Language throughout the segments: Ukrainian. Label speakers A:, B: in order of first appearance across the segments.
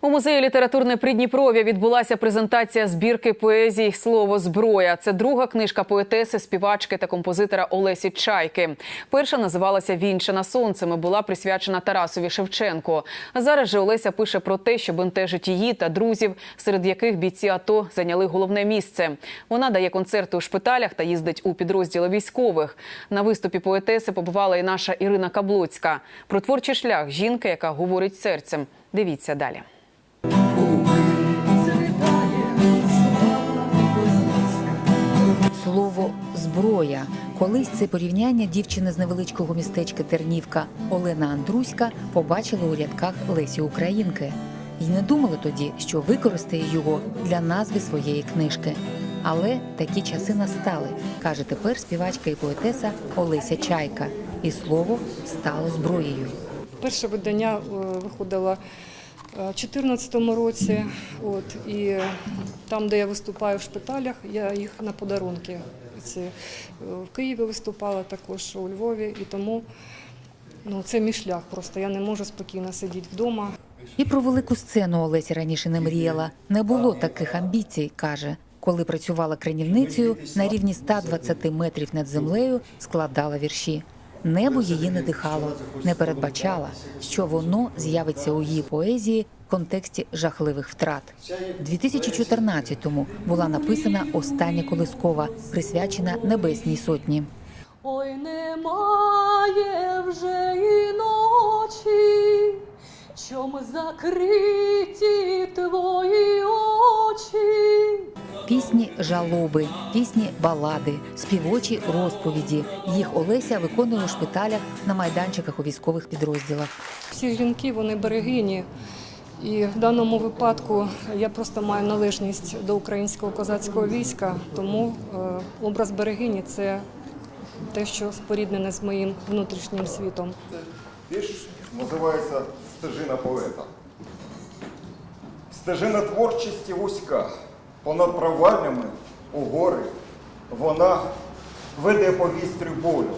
A: У музеї літературне Придніпров'я відбулася презентація збірки поезії Слово зброя. Це друга книжка поетеси, співачки та композитора Олесі Чайки. Перша називалася Вінчана сонцем і була присвячена Тарасові Шевченку. А зараз же Олеся пише про те, що бентежить її та друзів, серед яких бійці АТО зайняли головне місце. Вона дає концерти у шпиталях та їздить у підрозділи військових. На виступі поетеси побувала і наша Ірина Каблоцька. Про творчий шлях жінки, яка говорить серцем. Дивіться далі.
B: Зброя. Колись це порівняння дівчини з невеличкого містечка Тернівка Олена Андруська побачила у рядках Лесі Українки. І не думала тоді, що використає його для назви своєї книжки. Але такі часи настали, каже тепер співачка і поетеса Олеся Чайка. І слово стало зброєю.
C: Перше видання е, виходило е, 2014 році. От, і там, де я виступаю в шпиталях, я їх на подарунки. Це е, в Києві виступала також у Львові, і тому ну, це мій шлях. Просто я не можу спокійно сидіти вдома.
B: І про велику сцену Олеся раніше не мріяла. Не було таких амбіцій, каже. Коли працювала кранівницею, на рівні 120 метрів над землею складала вірші. Небо її не дихало, не передбачала, що воно з'явиться у її поезії в контексті жахливих втрат. 2014-му була написана остання колискова, присвячена Небесній сотні.
D: Ой, немає вже і ночі, чом закриті твої.
B: Пісні жалоби, пісні балади, співочі розповіді. Їх Олеся виконує у шпиталях на майданчиках у військових підрозділах.
C: Всі жінки вони берегині. І в даному випадку я просто маю належність до українського козацького війська, тому е, образ берегині це те, що споріднене з моїм внутрішнім світом.
E: Вірш називається Стежина поета. Стежина творчості вузька, понад провальнями у гори. Вона веде по вістрю болю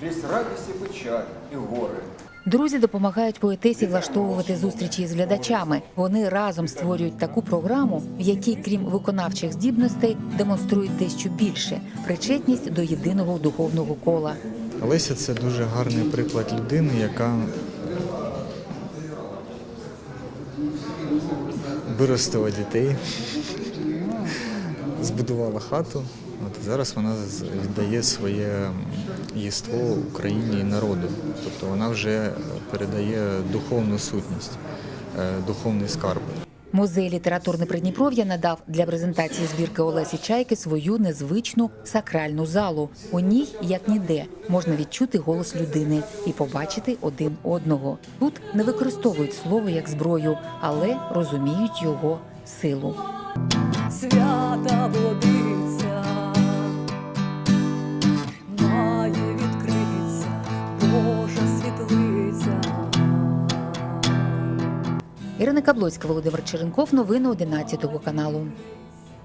E: крізь радість і печаль і гори.
B: Друзі допомагають поетесі влаштовувати зустрічі з глядачами. Вони разом створюють таку програму, в якій, крім виконавчих здібностей, демонструють дещо більше причетність до єдиного духовного кола.
F: Олеся це дуже гарний приклад людини, яка виростила дітей, збудувала хату. От зараз вона віддає своє єство Україні і народу. Тобто вона вже передає духовну сутність, е, духовний скарб.
B: Музей літературне Придніпров'я надав для презентації збірки Олесі Чайки свою незвичну сакральну залу. У ній, як ніде, можна відчути голос людини і побачити один одного. Тут не використовують слово як зброю, але розуміють його силу.
D: Свята водиця має відкритися Божа світлиця.
B: Ірина Каблоцька, Володимир Черенков. Новини 11 каналу.